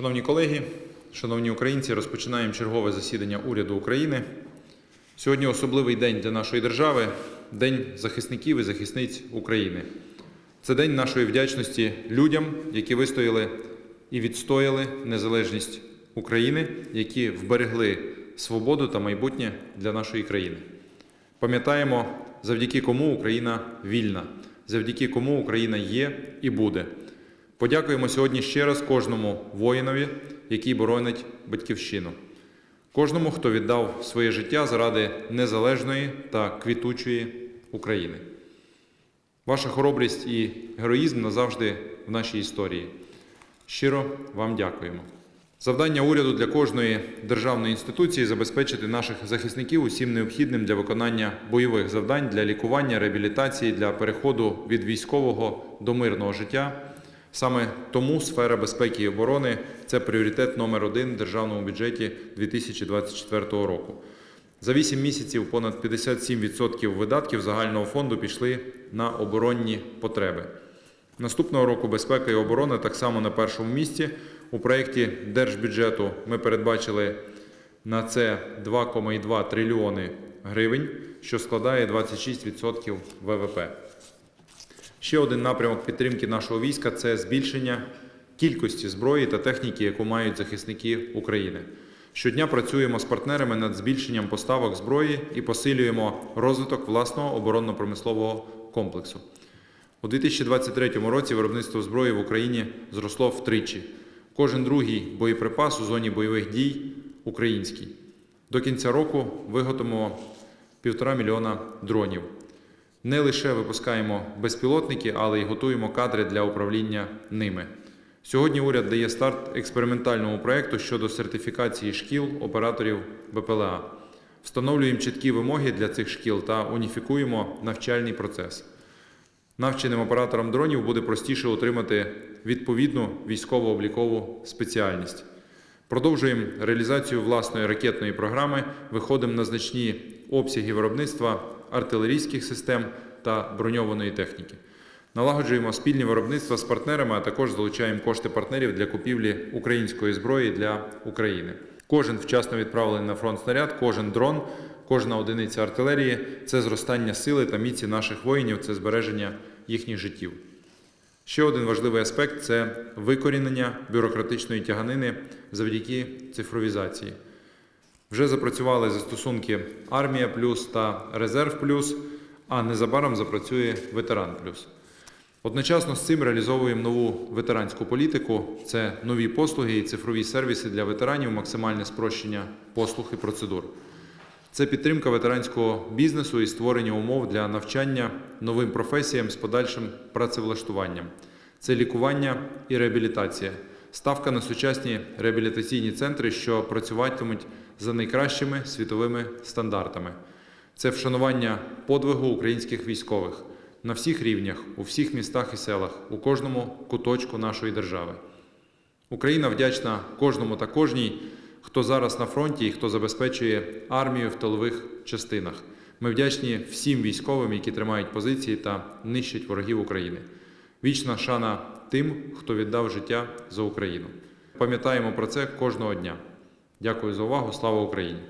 Шановні колеги, шановні українці, розпочинаємо чергове засідання уряду України. Сьогодні особливий день для нашої держави День захисників і захисниць України. Це день нашої вдячності людям, які вистояли і відстояли незалежність України, які вберегли свободу та майбутнє для нашої країни. Пам'ятаємо, завдяки кому Україна вільна, завдяки кому Україна є і буде. Подякуємо сьогодні ще раз кожному воїнові, який боронить батьківщину, кожному, хто віддав своє життя заради незалежної та квітучої України. Ваша хоробрість і героїзм назавжди в нашій історії. Щиро вам дякуємо. Завдання уряду для кожної державної інституції забезпечити наших захисників усім необхідним для виконання бойових завдань, для лікування, реабілітації, для переходу від військового до мирного життя. Саме тому сфера безпеки і оборони це пріоритет номер один в державному бюджеті 2024 року. За 8 місяців понад 57% видатків загального фонду пішли на оборонні потреби. Наступного року безпека і оборона так само на першому місці. У проєкті держбюджету ми передбачили на це 2,2 трильйони гривень, що складає 26% ВВП. Ще один напрямок підтримки нашого війська це збільшення кількості зброї та техніки, яку мають захисники України. Щодня працюємо з партнерами над збільшенням поставок зброї і посилюємо розвиток власного оборонно-промислового комплексу. У 2023 році виробництво зброї в Україні зросло втричі. Кожен другий боєприпас у зоні бойових дій український. До кінця року виготовимо півтора мільйона дронів. Не лише випускаємо безпілотники, але й готуємо кадри для управління ними. Сьогодні уряд дає старт експериментальному проєкту щодо сертифікації шкіл операторів БПЛА. Встановлюємо чіткі вимоги для цих шкіл та уніфікуємо навчальний процес. Навченим операторам дронів буде простіше отримати відповідну військово-облікову спеціальність. Продовжуємо реалізацію власної ракетної програми, виходимо на значні обсяги виробництва артилерійських систем та броньованої техніки. Налагоджуємо спільні виробництва з партнерами, а також залучаємо кошти партнерів для купівлі української зброї для України. Кожен вчасно відправлений на фронт снаряд, кожен дрон, кожна одиниця артилерії це зростання сили та міці наших воїнів, це збереження їхніх життів. Ще один важливий аспект це викорінення бюрократичної тяганини завдяки цифровізації. Вже запрацювали застосунки Армія Плюс та Резерв Плюс, а незабаром запрацює Ветеран Плюс. Одночасно з цим реалізовуємо нову ветеранську політику. Це нові послуги і цифрові сервіси для ветеранів, максимальне спрощення послуг і процедур. Це підтримка ветеранського бізнесу і створення умов для навчання новим професіям з подальшим працевлаштуванням. Це лікування і реабілітація, ставка на сучасні реабілітаційні центри, що працюватимуть за найкращими світовими стандартами. Це вшанування подвигу українських військових на всіх рівнях, у всіх містах і селах, у кожному куточку нашої держави. Україна вдячна кожному та кожній, хто зараз на фронті і хто забезпечує армію в тилових частинах. Ми вдячні всім військовим, які тримають позиції та нищать ворогів України. Вічна шана тим, хто віддав життя за Україну. Пам'ятаємо про це кожного дня. Дякую за увагу. Слава Україні!